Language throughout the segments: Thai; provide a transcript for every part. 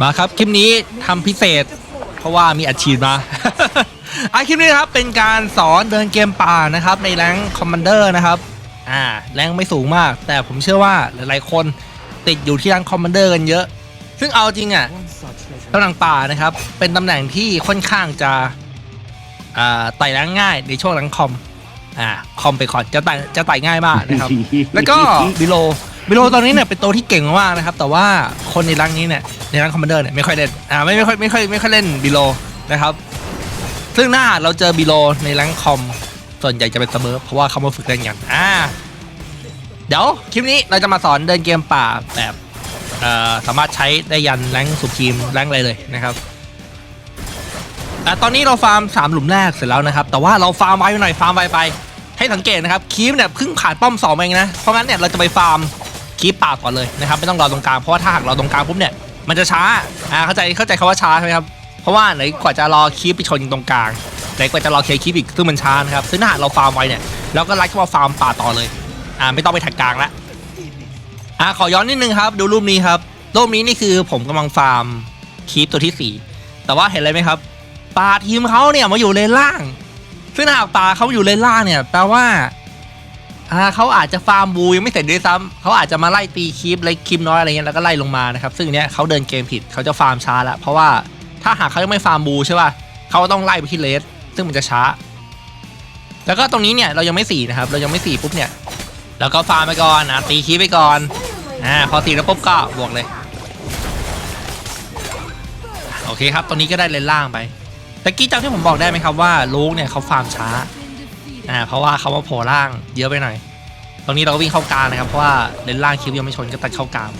มาครับคลิปนี้ทำพิเศษ เพราะว่ามีอัดฉีดมาอะคลิปนี้นะครับเป็นการสอนเดินเกมป่านะครับ ในแรงคอมมานเดอร์นะครับอ่าแรงไม่สูงมาก แต่ผมเชื่อว่าหลายๆคนติดอยู่ที่แรงคอมมานเดอร์กันเยอะ ซึ่งเอาจริงอะตำแหน่งป่านะครับ เป็นตำแหน่งที่ค่อนข้างจะอ่าไต่แรงง่ายในช่วงแรงคอมอ่าคอมไปก่อนจะไต่จะไต่ง่ายมากนะครับ แล้วก็บิโล บิโลตอนนี้เนี่ยเป็นตัวที่เก่งมากนะครับ แต่ว่าคนในรังนี้เนี่ยในรังคอมมานเดอร์เนี่ยไม่ค่อยเล่นอ่าไม่ไม่ค่อยไม่ค่อยไม่ค่อยเล่นบิโลนะครับซึ่งหน้าเราเจอบิโลในรังคอมส่วนใหญ่จะเป็นเสมอเพราะว่าเขามาฝึกเล่นกันอ่าเดี๋ยวคลิปนี้เราจะมาสอนเดินเกมป่าแบบเอ่อสามารถใช้ได้ยันแรงสุพีมแรงอะไรเลยนะครับอะตอนนี้เราฟาร์มสามหลุมแรกเสร็จแล้วนะครับ แต่ว่าเราฟาร์มไวไปหน่อยฟาร์มไวไปให้สังเกตนะครับคีฟเนี่ยเพิ่งผ่านป้อมสองเองนะเพราะงั้นเนี่ยเราจะไปฟาร์ม คีฟป่าก่อนเลยนะครับไม่ต้องรอตรงกลางเพราะว่าถ้าหากราตรงกลางปุ๊บเนี่ยมันจะช้าอ่าเข้าใจเข้าใจคำว่าช้าใช่ไหมครับเพราะว่าไหนกว่าจะรอคีฟไปชนตรงกลางไหนกว่าจะรอเคลียร์คีฟอีกซึ่งมันช้านะครับซึ่งถ้าหากเราฟาร์มไวเนี่ยเราก็ไล่เข้ามาฟาร์มป่าต่อเลยอ่าไม่ต้องไปแท็กกลางละอ่าขอย้อนนิดนึงครับ ดูรูปนี้ครับรูปนี้นี่คือผมกำลังฟาร์มคีฟตัวที่สี่แต่ว่าเห็นอะไรไหมครับป่าทีมเขาเนี่ยมาอยู่เลนล่าง ซึ่งถ้าหากป่าเขาอยู่เลนล่างเนี่ยแปลว่า อ่าเขาอาจจะฟาร์มบูยังไม่เสร็จด้วยซ้ำเขาอาจจะมาไล่ตีคลิปไล่คลิปน้อยอะไรเงี้ยแล้วก็ไล่ลงมานะครับซึ่งเนี้ยเขาเดินเกมผิดเขาจะฟาร์มช้าล้วเพราะว่าถ้าหากเขายังไม่ฟาร์มบูใช่ป่ะเขาต้องไล่ไปที่เลสซึ่งมันจะช้า แล้วก็ตรงนี้เนี่ยเรายังไม่สี่นะครับเรายังไม่สี่ปุ๊บเนี่ยเราก็ฟาร์มไปก่อนนะตีคลิปไปก่อนอ่าพอตีแล้วปุ๊บก็บวกเลยโอเคครับตรงนี้ก็ได้เลนล่างไปตะกี้จำที่ผมบอกได้ไหมครับว่าลูกเนี่ยเขาฟาร์มช้า อ่าเพราะว่าเขาว่าโผล่ล่างเยอะไปหน่อย ตรงนี้เราก็วิ่งเข้ากลางนะครับ เพราะว่าเลนล่างคิวยังไม่ชนก็ตัดเข้ากลาง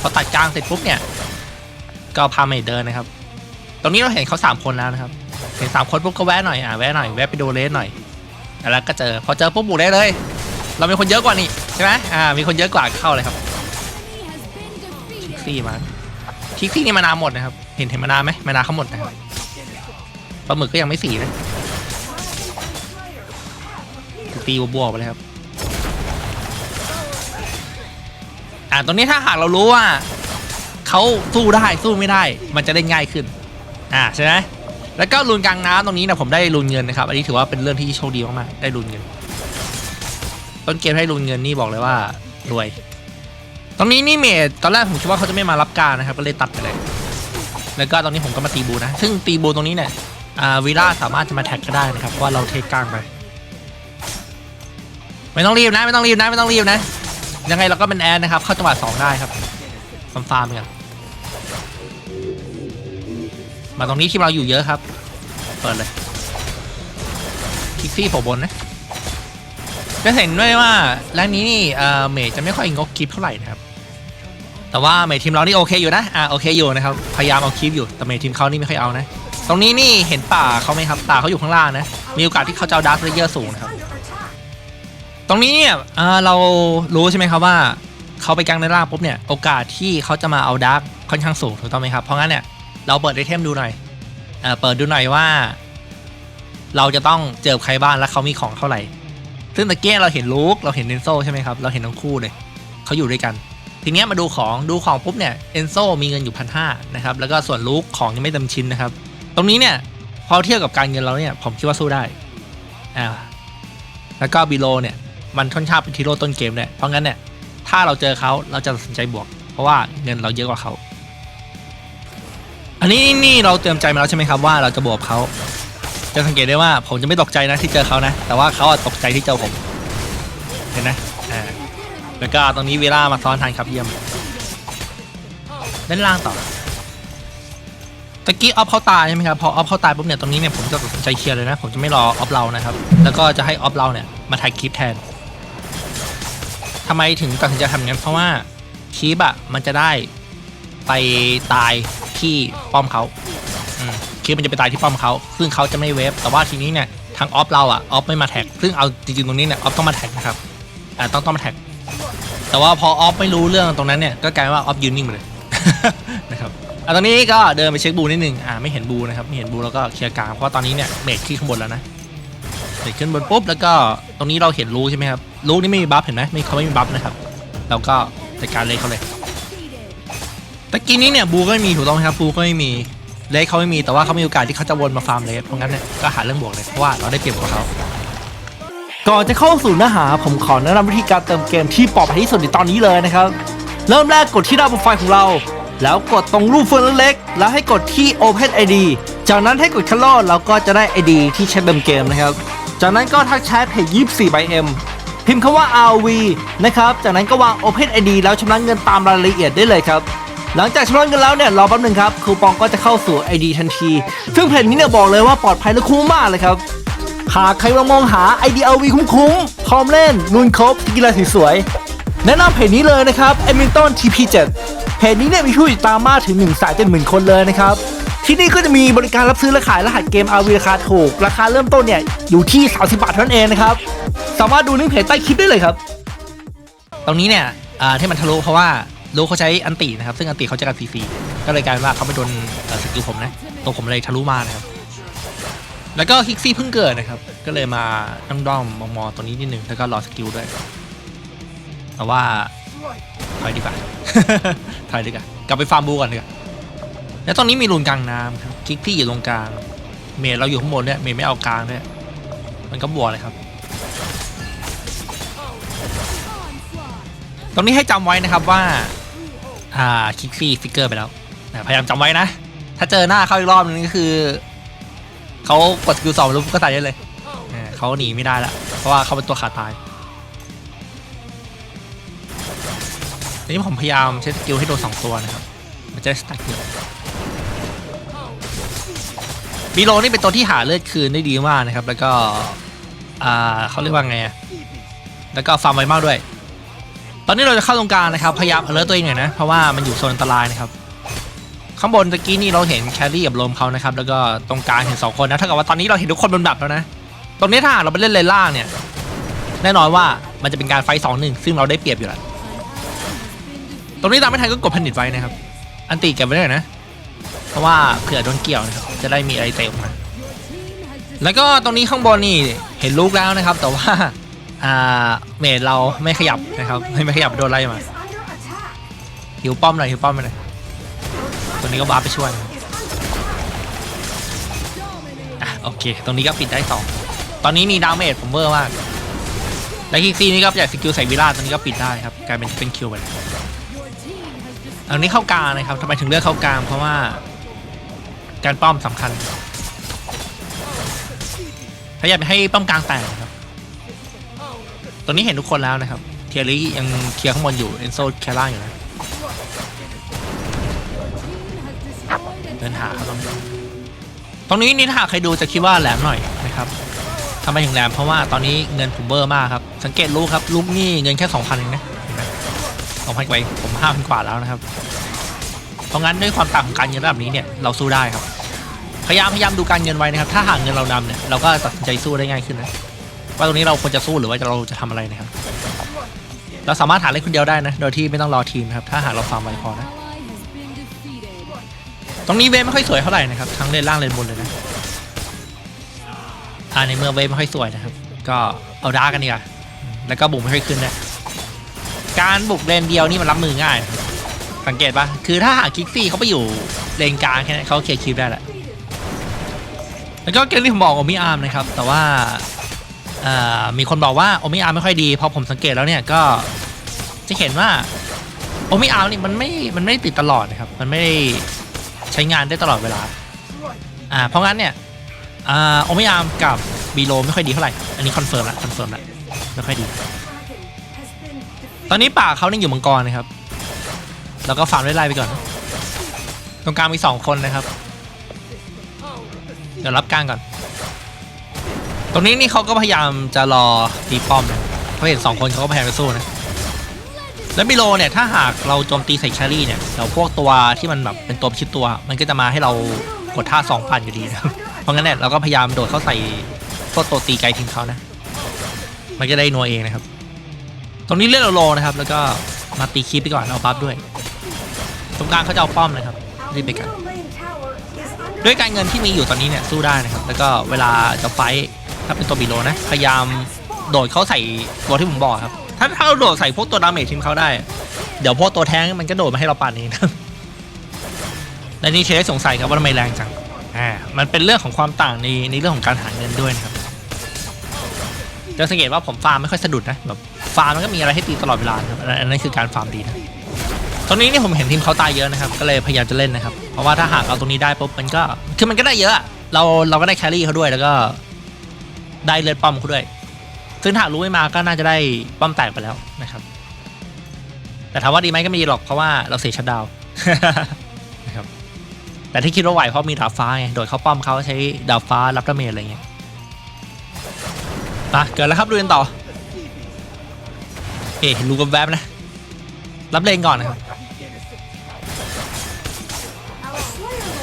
พอตัดกลางเสร็จปุ๊บเนี่ย ก็พาเมดเดินนะครับ ตรงนี้เราเห็นเขาสามคนแล้วนะครับเห็นสามคนปุ๊บก็แวะหน่อยอ่าแวะหน่อยแวะไปดูเลสหน่อยแล้วก็เจอพอเจอปุ๊บบุกได้เลย เรามีคนเยอะกว่านี่ใช่ไหมอ่ามีคนเยอะกว่าเข้าเลยครับคิกซี่มาคิกซี่นี่มานาหมดนะครับ เห็นเห็นมานาไหมมานาเขาหมดนะครับปลาหมึกก็ยังไม่สีนะ ตีบวกไปเลยครับ อ่าตรงนี้ถ้าหากเรารู้ว่าเขาสู้ได้สู้ไม่ได้ มันจะได้ง่ายขึ้น อ่าใช่ไหมแล้วก็ลุนกลางน้ำตรงนี้นะผมได้ลุนเงินนะครับ อันนี้ถือว่าเป็นเรื่องที่โชคดีมากๆได้ลุนเงิน ต้นเกมให้ลุนเงินนี่บอกเลยว่ารวย ตรงนี้นี่เมดตอนแรกผมคิดว่าเขาจะไม่มารับการนะครับ ก็เลยตัดไปเลย แล้วก็ตรงนี้ผมก็มาตีบูนะ ซึ่งตีบูตรงนี้เนี่ยอ่าวีล่าสามารถจะมาแท็กก็ได้นะครับเพราะว่าเราเทคกลางไป ไม่ต้องรีบนะไม่ต้องรีบนะไม่ต้องรีบนะ ยังไงเราก็เป็นแอนนะครับเข้าจังหวะสองได้ครับฟาร์มฟาร์มกันมาตรงนี้ทีมเราอยู่เยอะครับ เปิดเลยคิกซี่โผล่บนนะจะเห็นด้วยว่าแรงนี้นี่เอ่อเมย์จะไม่ค่อยงกคลิปเท่าไหร่นะครับ แต่ว่าเมย์ทีมเรานี่โอเคอยู่นะอ่าโอเคอยู่นะครับพยายามเอาคลิปอยู่แต่เมย์ทีมเขานี่ไม่ค่อยเอานะ ตรงนี้นี่เห็นป่าเขาไหมครับป่าเขาอยู่ข้างล่างนะมีโอกาสที่เขาจะเอาดาร์คเลเยอร์สูงนะครับ ตรงนี้เนี่ยเอ่อเรารู้ใช่ไหมครับว่าเขาไปกลางในล่างปุ๊บเนี่ยโอกาสที่เขาจะมาเอาดาร์กค่อนข้างสูงถูกต้องไหมครับ เพราะงั้นเนี่ยเราเปิดไอเทมดูหน่อยเอ่อเปิดดูหน่อยว่า เราจะต้องเจอใครบ้างและเขามีของเท่าไหร่ ซึ่งตะเกียเราเห็นลูกเราเห็นเอนโซใช่ไหมครับ เราเห็นทั้งคู่เลยเขาอยู่ด้วยกัน ทีเนี้ยมาดูของดูของปุ๊บเนี่ยเอนโซมีเงินอยู่พันห้านะครับแล้วก็ส่วนลูกของยังไม่เต็มชิ้นนะครับ ตรงนี้เนี่ยพอเทียบกับการเงินเราเนี่ยผมคิดว่าสู้ได้อ่าแล้วก็บิโลเนี่ย มันค่อนข้างเป็นทีโร่ต้นเกมเนี่ยเพราะงั้นเนี่ยถ้าเราเจอเขาเราจะตัดสินใจบวก เพราะว่าเงินเราเยอะกว่าเขาอันนี้นี่เราเตรียมใจมาแล้วใช่ไหมครับว่าเราจะบวกเขาจะสังเกตได้ว่าผมจะไม่ตกใจนะที่เจอเขานะ แต่ว่าเขาอะตกใจที่เจอผมเห็นนะอ่าแล้วก็ตรงนี้เวลามาซ้อนทันครับเยี่ยมเล่นล่างต่อตะกี้ออฟเขาตายใช่ไหมครับพอออฟเขาตายปุ๊บเนี่ยตรงนี้เนี่ยผมจะตัดสินใจเคลียร์เลยนะ ผมจะไม่รอออฟเรานะครับ แล้วก็จะให้ออฟเราเนี่ยมาถ่ายคลิปแทน ทำไมถึงตัดสินใจทำงั้นเพราะว่าคลิปอะมันจะได้ไปตายที่ป้อมเขาคลิปมันจะไปตายที่ป้อมเขาซึ่งเขาจะไม่เวฟแต่ว่าทีนี้เนี่ยทางออฟเราอะออฟไม่มาแท็กซึ่งเอาจริงๆตรงนี้เนี่ยออฟต้องมาแท็กนะครับอ่าต้องต้องมาแท็กแต่ว่าพอออฟไม่รู้เรื่องตรงนั้นเนี่ยก็กลายว่าออฟยืนนิ่งไปเลยนะครับอะตอนนี้ก็เดินไปเช็คบูนิดนึงอ่าไม่เห็นบูนะครับไม่เห็นบูแล้วก็เคลียร์กลางเพราะว่าตอนนี้เนี่ยเมดที่ข้างบนแล้วนะเด็กขึ้นบนปุ๊บแล้วก็ตรงนี้เราเห็นรู้ใช่ไหมครับ รู้นี่ไม่มีบัฟเห็นไหมไม่เขาไม่มีบัฟนะครับเราก็จัดการเลยเขาเลยตะกี้นี้เนี่ยบูก็ไม่มีถูกต้องไหมครับบูก็ไม่มีเลสเขาไม่มีแต่ว่าเขามีโอกาสที่เขาจะวนมาฟาร์มเลสเพราะงั้นเนี่ยก็หาเรื่องบวกเลยเพราะว่าเราได้เปรียบกว่าเขาก่อนจะเข้าสู่เนื้อหาผมขอแนะนำวิธีการเติมเกมที่ปลอดภัยที่สุดในตอนนี้เลยนะครับ เริ่มแรกกดที่หน้าโปรไฟล์ของเรา แล้วกดตรงรูปเฟืองเล็กๆแล้วให้กดที่ Open ID จากนั้นให้กดคัลโลเราก็จะได้ ID ที่ใช้เติมเกมนะครับ จากนั้นก็ทักแชทเพจ24 by M พิมพ์คำว่า RV นะครับ จากนั้นก็วาง Open ID แล้วชำระเงินตามรายละเอียดได้เลยครับหลังจากชำระเงินแล้วเนี่ยรอแป๊บหนึงครับคูปองก็จะเข้าสู่ ID ทันที ซึ่งเพจนี้เนี่ยบอกเลยว่าปลอดภัยและคุ้มมากเลยครับหากใครกำลังมองหา IDLV คุ้มๆพร้อมเล่นลุนครบกีฬาสีสวยๆแนะนำเพจนี้เลยนะครับ e m i l t o n TP7 เพจนี้เนี่ยมีผู้ติดตามมากถึง1นึ่งแสนเจ็ดหมื่นคนเลยนะครับที่นี่ก็จะมีบริการรับซื้อและขายรหัสเกม RV ราคาถูก ราคาเริ่มต้นเนี่ยอยู่ที่ 30 บาทเท่านั้นเองนะครับ สามารถดูลิงก์เพจใต้คลิปได้เลยครับ ตรงนี้เนี่ยอ่าที่มันทะลุเพราะว่ารู้เขาใช้อันตีนะครับ ซึ่งอันตีเขาจะกันฟรีๆก็เลยกลายเป็นว่าเขาไม่โดนเอ่อสกิลผมนะตัวผมเลยทะลุมานะครับ แล้วก็คิกซี่เพิ่งเกิดนะครับ ก็เลยมาด้องด้อมมองมอตัวนี้นิดนึงแล้วก็รอสกิลด้วยแต่ว่าถอยดีกว่า ถอยดีกว่ากลับไปฟาร์มบูก่อนดีกว่าแล้วตรงนี้มีรูนกลางน้ำครับคิกซี่อยู่ตรงกลาง เมย์เราอยู่ข้างบนเนี่ยเมย์ไม่เอากลางด้วยมันก็บวกเลยครับ รงนี้ให้จำไว้นะครับว่า อ่าคิกซี่ฟิกเกอร์ไปแล้วนะพยายามจำไว้นะ ถ้าเจอหน้าเขาอีกรอบนึงก็คือเขากดสกิลสองล้วก็ใส่ได้เลยเขาหนีไม่ได้แล้วเพราะว่าเขาเป็นตัวขาดตายทีนี้ผมพยายามใช้สกิลให้โดนสองตัวนะครับมันจะได้สตักเยอะบีโลนี่เป็นตัวที่หาเลือดคืนได้ดีมากนะครับ แล้วก็ อ่าเขาเรียกว่าไงแล้วก็ฟาร์มไวมากด้วย ตอนนี้เราจะเข้าตรงกลางนะครับ พยายามเลิตัวเองหน่อยนะ เพราะว่ามันอยู่โซนอันตรายนะครับ ข้างบนตะกี้นี่เราเห็นแครี่กับลมเขานะครับ แล้วก็ตรงกลางเห็นสองคนนะเท่ากับว่าตอนนี้เราเห็นทุกคนบนแบบแล้วนะ ตรงนี้ถ้าเราไปเล่นเลนล่างเนี่ย แน่นอนว่ามันจะเป็นการไฟสองหนึ่งซึ่งเราได้เปรียบอยู่แล้ว ตรงนี้ตามไม่ทันก็กดผนิตไว้นะครับ อันตีเก็บไว้เลยนะ เพราะว่าเผื่อโดนเกี่ยวนะครับ จะได้มีอะไรเตะออกมาแล้วก็ตรงนี้ข้างบนนี่เห็นลูกแล้วนะครับ แต่ว่า อ่าเมดเราไม่ขยับนะครับไม่ไม่ขยับโดนไล่มาหิวป้อมหน่อยหิวป้อมไปหน่อยตัวนี้ก็บ้าร์ไปช่วยอะโอเค ตรงนี้ก็ปิดได้สองตอนนี้มีดาเมจผมเวอร์มากและคิกซี่นี่ก็จากสกิลใส่วิลาตอนนี้ก็ปิดได้ครับกลายเป็นเป็นคิวไปแล้วอันนี้เข้ากลางนะครับทำไมถึงเลือกเข้ากลางเพราะว่า การป้อมสำคัญพยาอยามให้ป้อมกลางแตกครับ ตรงนี้เห็นทุกคนแล้วนะครับ เทียรี่ยังเคลียร์ข้างบนอยู่เอนโซแคล่างอยู่นะเดินหาครับตรงนี้นี้นี่ถ้าหากใครดูจะคิดว่าแหลมหน่อยนะครับทำไมถึงแหลมเพราะว่าตอนนี้เงินผมเบอร์มากครับ สังเกตลูกครับลูกนี่เงินแค่2,000เองนะสองพันกว่าผมห้าพันกว่าแล้วนะครับ เพราะงั้นด้วยความต่างของการเงินระดับนี้เนี่ยเราสู้ได้ครับ พยายามพยายามดูการเงินไว้นะครับ ถ้าหากเงินเรานำเนี่ยเราก็ตัดสินใจสู้ได้ง่ายขึ้นนะ ว่าตรงนี้เราควรจะสู้หรือว่าเราจะทำอะไรนะครับ เราสามารถหาเล่นคนเดียวได้นะ โดยที่ไม่ต้องรอทีมนะครับ ถ้าหาเราฟาร์มไวพอนะ ตรงนี้เวฟไม่ค่อยสวยเท่าไหร่นะครับ ทั้งเลนล่างเลนบนเลยนะอ่าในเมื่อเวฟไม่ค่อยสวยนะครับ ก็เอาดาร์กันดีกว่าแล้วก็บุกไม่ค่อยขึ้นนะการบุกเลนเดียวนี่มันรับมือง่าย สังเกตปะคือถ้าหากคิกซี่เขาไปอยู่เลนกลางแค่นั้นเขาเคลียร์คิวได้แหละแล้วก็เกมที่ผมบอกโอมิอาร์มนะครับ แต่ว่า มีคนบอกว่าโอมิอาร์ไม่ค่อยดีพอผมสังเกตแล้วเนี่ยก็จะเห็นว่าโอมิอาร์นี่มันไม่มันไม่ติดตลอดนะครับมันไม่ได้ใช้งานได้ตลอดเวลาอ่าเพราะงั้นเนี่ยโอมิอาร์กับบีโลไม่ค่อยดีเท่าไหร่อันนี้คอนเฟิร์มละคอนเฟิร์มละไม่ค่อยดี ตอนนี้ป่าเขาเนี่ยอยู่มังกรนะครับ แล้วก็ฟาร์มไล่ไปก่อน ตรงกลางมีสองคนนะครับ เดี๋ยวรับกลางก่อน ตรงนี้นี่เขาก็พยายามจะรอตีป้อมนะเขาเห็นสองคนเขาก็พยายามจะสู้นะ แล้วบิโลเนี่ยถ้าหากเราโจมตีใส่แครี่เนี่ยเราพวกตัวที่มันแบบเป็นตัวชิดตัว มันก็จะมาให้เรากดท่าสองพันอยู่ดีนะเพราะงั้นเนี่ยเราก็พยายามโดดเข้าใส่พวกตัวตีไกลทีมเขานะ มันก็ได้นัวเองนะครับ ตรงนี้เลือกเราโลนะครับ แล้วก็มาตีคีปไปก่อนเอาบัฟด้วย ตรงกลางเขาจะเอาป้อมนะครับรีบไปกันด้วยการเงินที่มีอยู่ตอนนี้เนี่ยสู้ได้นะครับ แล้วก็เวลาจะไฟท์ ถ้าเป็นตัวบีโลนะ พยายามโดดเขาใส่ตัวที่ผมบอกครับ ถ้าถ้าเราโดดใส่พวกตัวดาเมจทีมเขาได้ เดี๋ยวพวกตัวแท้งมันก็โดดมาให้เราป่านนี้นะและนี่เชฟสงสัยครับว่าทำไมแรงจัง อ่า มันเป็นเรื่องของความต่างในในเรื่องของการหาเงินด้วยนะครับจะสังเกตว่าผมฟาร์มไม่ค่อยสะดุดนะแบบฟาร์มมันก็มีอะไรให้ตีตลอดเวลาครับอันนั้นคือการฟาร์มดีนะตรงนี้นี่ผมเห็นทีมเขาตายเยอะนะครับ ก็เลยพยายามจะเล่นนะครับ เพราะว่าถ้าหากเอาตรงนี้ได้ปุ๊บมันก็ คือมันก็ได้เยอะอะเราเราก็ได้แครี่เขาด้วยแล้วก็ ได้เลือดป้อมเขาด้วย ซึ่งถ้ารู้ไม่มาก็น่าจะได้ป้อมแตกไปแล้วนะครับ แต่ถามว่าดีไหมก็ไม่ดีหรอกเพราะว่าเราเสียชัดดาวนะครับแต่ที่คิดว่าไหวเพราะมีดาบฟ้าไงโดยเขาป้อมเขาใช้ดาบฟ้ารับดาเมจอะไรเงี้ยมาเกิดแล้วครับดูกันต่อเอ๊ะรู้กันแวบนะ รับเลนก่อนนะครับ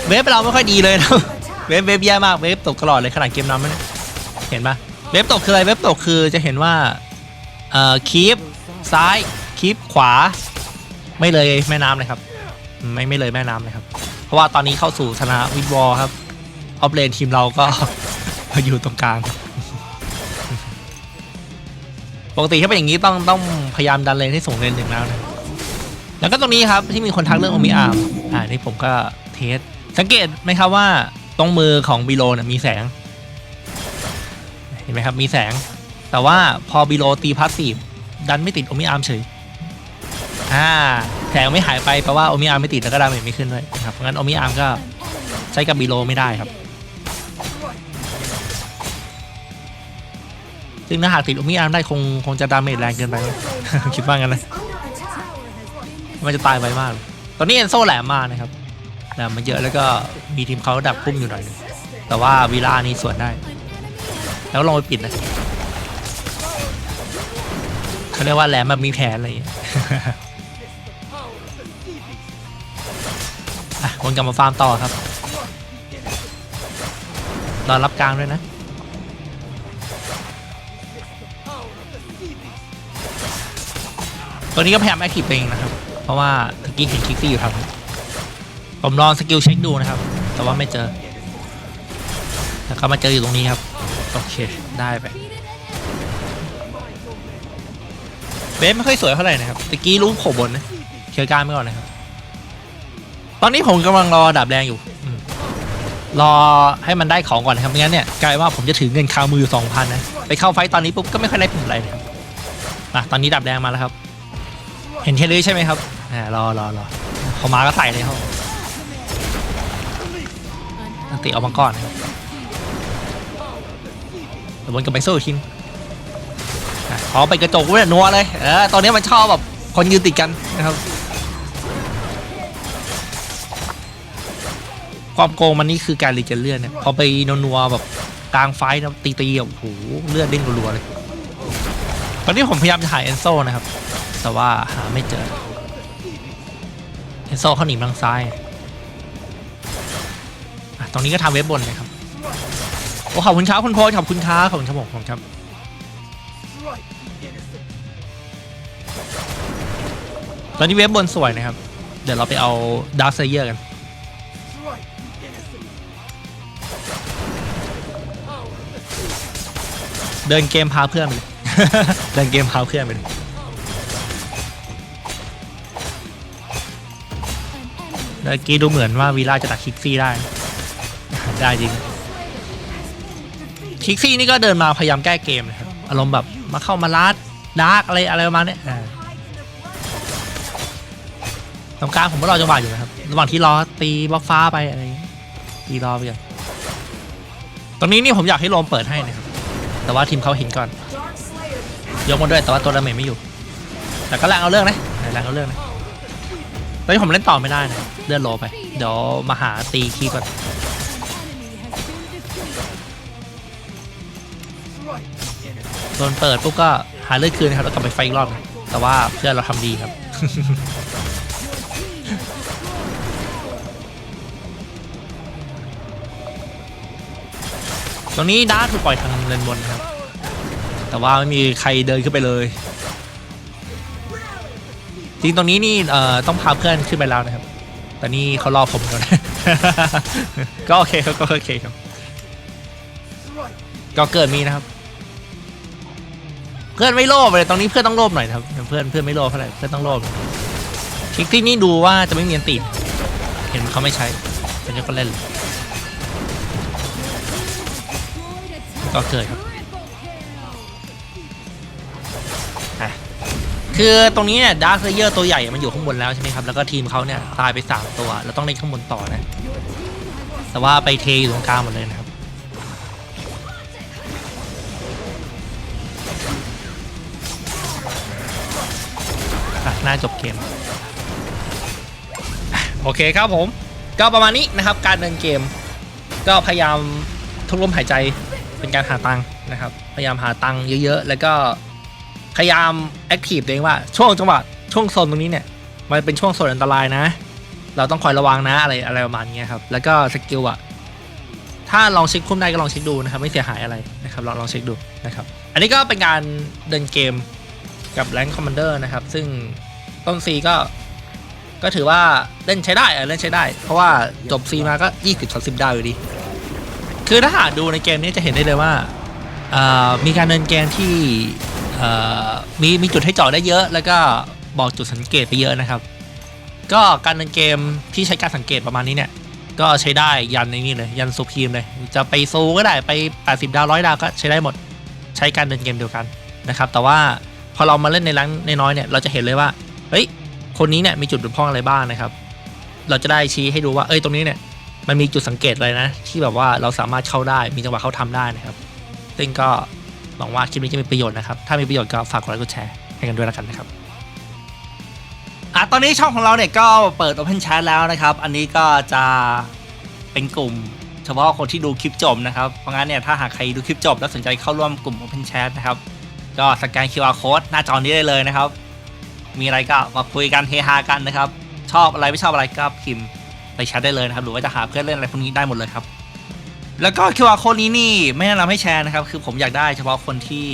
เวฟเราไม่ค่อยดีเลยนะ เวฟเวฟแย่มาก เวฟตกตลอดเลยขนาดเกมน้ำมันย เห็นปะเวฟตกคืออะไรเวฟตกคือจะเห็นว่าเอ่อคีปซ้ายคีปขวา ไม่เลยแม่น้ำเลยครับ ไม่ไม่เลยแม่น้ำเลยครับ เพราะว่าตอนนี้เข้าสู่ชนะวิดวอลครับออฟเลนทีมเราก็ อยู่ตรงกลางปกติถ้าเป็นอย่างนี้ต้องต้องพยายามดันเลนให้สูงเลนหนึ่งแล้วนะแล้วก็ตรงนี้ครับที่มีคนทักเรื่องโอมิอาร์มอ่านี่ผมก็เทสสังเกตไหมครับว่าตรงมือของบิโลเนี่ยมีแสง ห็นไหมครับ มีแสง แต่ว่าพอบิโลตีพาสซีฟดันไม่ติดโอมิอาร์มเฉยอ่าแสงไม่หายไปแปลว่าโอมิอาร์มไม่ติดแล้วก็ดาเมจไม่ขึ้นด้วยนะครับงั้นโอมิอาร์มก็ใช้กับบิโลไม่ได้ครับ ซึ่งถ้าหากติดโอมิอาร์มได้คงคงจะดาเมจแรงเกินไป คิดว่างั้นนะมันจะตายไวมาก ตอนนี้เอนโซแหลมมากนะครับแหลมมาเยอะแล้วก็มีทีมเขาดักพุ่มอยู่หน่อยนึงแต่ว่าวีลานี่สวนได้ แล้วลงไปปิดนะเขาเรียกว่าแหลมแบบมีแผนอะไรอย่างเงี้ยอะวนกลับมาฟาร์มต่อครับรอรับกลางด้วยนะตัวนี้ก็พยายามแอคทีฟเองนะครับ เพราะว่าตะกี้เห็นคิกซี่อยู่ทางนู้นผมลองสกิลเช็คดูนะครับ แต่ว่าไม่เจอ แล้วก็มาเจออยู่ตรงนี้ครับ โอเค ได้ไป เบสไม่ค่อยสวยเท่าไหร่นะครับตะกี้รู้โผล่บนนะเคลียร์การไปก่อนนะครับ ตอนนี้ผมกำลังรอดาบแดงอยู่อืมรอให้มันได้ของก่อนนะครับไม่งั้นเนี่ยกลายว่าผมจะถือเงินคามือสองพันนะ ไปเข้าไฟต์ตอนนี้ปุ๊บก็ไม่ค่อยได้ผลอะไรนะครับอะตอนนี้ดาบแดงมาแล้วครับ เห็นเทเลอร์ใช่ไหมครับอ่ารอรอรอเขามาก็ใส่เลยครับอันติเอามาก่อนนะครับ เดี๋ยวบนกับไปสู้อีกทีนงอะขอไปกระจกด้วยนัวเลย เออ ตอนนี้มันชอบแบบคนยืนติดกันนะครับ ความโกงมันนี่คือการรีเจนเลือดเนี่ย พอไปนัวแบบกลางไฟนะตีๆอะโอ้โหเลือดเด้งรัวเลย ตอนนี้ผมพยายามจะหาเอนโซนะครับ แต่ว่าหาไม่เจอ เอนโซเขาหนีมาทางซ้าย ตรงนี้ก็ทำเว็บบนเลยครับ ขอบคุณครับคุณพสขอบคุณครับขอบคุณครับผมขอบคุณครับตอนนี้เว็บบนสวยนะครับ เดี๋ยวเราไปเอาดาร์ s เซเยอร์กัน เดินเกมพาเพื่อนไปเลยเดินเกมพาเพื่อนไปเลยเมื่อกี้ดูเหมือนว่าวีล่าจะตัดคิกซี่ได้ ได้จริง คิกซี่นี่ก็เดินมาพยายามแก้เกมนะครับอารมณ์แบบมาเข้ามาลัดดาร์กอะไรอะไรประมาณเนี้ยอ่าตรงกลางผมก็รอจังหวะอยู่นะครับ ระหว่างที่รอตีบล็อกฟ้าไปอะไรอย่างงี้ตีรอไปก่อนตรงนี้นี่ผมอยากให้โรมเปิดให้นะครับ แต่ว่าทีมเขาเห็นก่อน ยกมาด้วยแต่ว่าตัวดาเมจไม่อยู่ แต่ก็แรงเอาเรื่องนะแรงเอาเรื่องนะตอนนี้ผมเล่นต่อไม่ได้นะเลื่อนโลไป เดี๋ยวมาหาตีคีย์ก่อน โดนเปิดปุ๊บก็หาเลือดคืนนะครับแล้วกลับไปไฟอีกรอบแต่ว่าเพื่อนเราทำดีครับตรงนี้ดาร์ถูกปล่อยทางเลนบนครับ แต่ว่าไม่มีใครเดินขึ้นไปเลย จริงตรงนี้นี่เอ่อต้องพาเพื่อนขึ้นไปแล้วนะครับ แต่นี่เขารอผมก่อนก็โอเคครับก็โอเคครับ ก็เกิดมีนะครับ เพื่อนไม่โลภเลยตรงนี้เพื่อนต้องโลภหน่อยครับเพื่อนเพื่อนไม่โลภเท่าไหร่เพื่อนต้องโลภคลิกที่นี่ดูว่าจะไม่มีอันติดเห็นเขาไม่ใช้เป็นก็เล่นเลยก็เกิดครับคือตรงนี้เนี่ยดาร์คเลเยอร์ตัวใหญ่มันอยู่ข้างบนแล้วใช่ไหมครับ แล้วก็ทีมเขาเนี่ยตายไป 3 ตัว เราต้องเล่นข้างบนต่อนะ แต่ว่าไปเทอยู่ตรงกลางหมดเลยนะครับ น่าจบเกม โอเคครับผม ก็ประมาณนี้นะครับ การเดินเกม ก็พยายามทุกลมหายใจเป็นการหาตังค์นะครับ พยายามหาตังค์เยอะๆ แล้วก็พยายามแอคทีฟตัวเองว่าช่วงจังหวะช่วงโซนตรงนี้เนี่ย มันเป็นช่วงโซนอันตรายนะ เราต้องคอยระวังนะอะไรอะไรประมาณนี้ครับ แล้วก็สกิลอะถ้าลองเช็คคุ้มได้ก็ลองเช็คดูนะครับ ไม่เสียหายอะไรนะครับลองลองเช็คดูนะครับ อันนี้ก็เป็นการเดินเกมกับแรงคอมมานเดอร์นะครับ ซึ่ง ต้นซีก็ ก็ถือว่าเล่นใช้ได้อะเล่นใช้ได้ เพราะว่าจบซีมาก็20 30ดาวอยู่ดี คือถ้าหากดูในเกมนี้จะเห็นได้เลยว่าเอ่อมีการเดินเกมที่เอ่อมีมีจุดให้เจาะได้เยอะ แล้วก็บอกจุดสังเกตไปเยอะนะครับ ก็การเดินเกมที่ใช้การสังเกตประมาณนี้เนี่ยก็ใช้ได้ยันในนี่เลยยันซูพีมเลย จะไปซูก็ได้ไป 80 ดาวร้อยดาวก็ใช้ได้หมดใช้การเดินเกมเดียวกันนะครับ แต่ว่าพอเรามาเล่นในแรงในน้อยเนี่ยเราจะเห็นเลยว่า เฮ้ย คนนี้เนี่ยมีจุดบกพร่องอะไรบ้างนะครับ เราจะได้ชี้ให้ดูว่า เอ้ย ตรงนี้เนี่ยมันมีจุดสังเกตอะไรนะ ที่แบบว่าเราสามารถเข้าได้ มีจังหวะเข้าทำได้นะครับ ซึ่งก็หวังว่าคลิปนี้จะมีประโยชน์นะครับ ถ้ามีประโยชน์ก็ฝากกดไลค์กดแชร์ให้กันด้วยแล้วกันนะครับอะตอนนี้ช่องของเราเนี่ยก็เปิด Open Chat แล้วนะครับ อันนี้ก็จะเป็นกลุ่ม เฉพาะคนที่ดูคลิปจบนะครับ เพราะงั้นเนี่ยถ้าหากใครดูคลิปจบแล้วสนใจเข้าร่วมกลุ่ม Open Chat นะครับ ก็สแกน QR Code หน้าจอนี้ได้เลยนะครับ มีอะไรก็มาคุยกันเฮฮากันนะครับ ชอบอะไรไม่ชอบอะไรก็พิมพ์ในแชทได้เลยนะครับ หรือว่าจะหาเพื่อนเล่นอะไรพวกนี้ได้หมดเลยครับ แล้วก็ QR Code นี้นี่ไม่แนะนำให้แชร์นะครับ คือผมอยากได้เฉพาะคนที่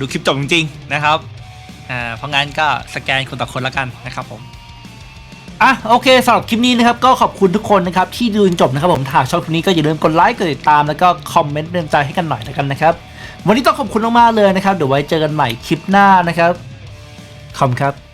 ดูคลิปจบจริงๆนะครับเพราะงั้นก็สแกนคนต่อคนล้วกันนะครับผมอะโอเคสำหรับคลิปนี้นะครับก็ขอบคุณทุกคนนะครับที่ดูจนจบนะครับผมถ้าชอบคลิปนี้ก็อย่าลืมกดไลค์กดติดตามแล้วก็คอมเมนต์เตือนใจให้กันหน่อยแล้วกันนะครับ วันนี้ต้องขอบคุณมากๆเลยนะครับเดี๋ยวไว้เจอกันใหม่คลิปหน้านะครับ คอมครับ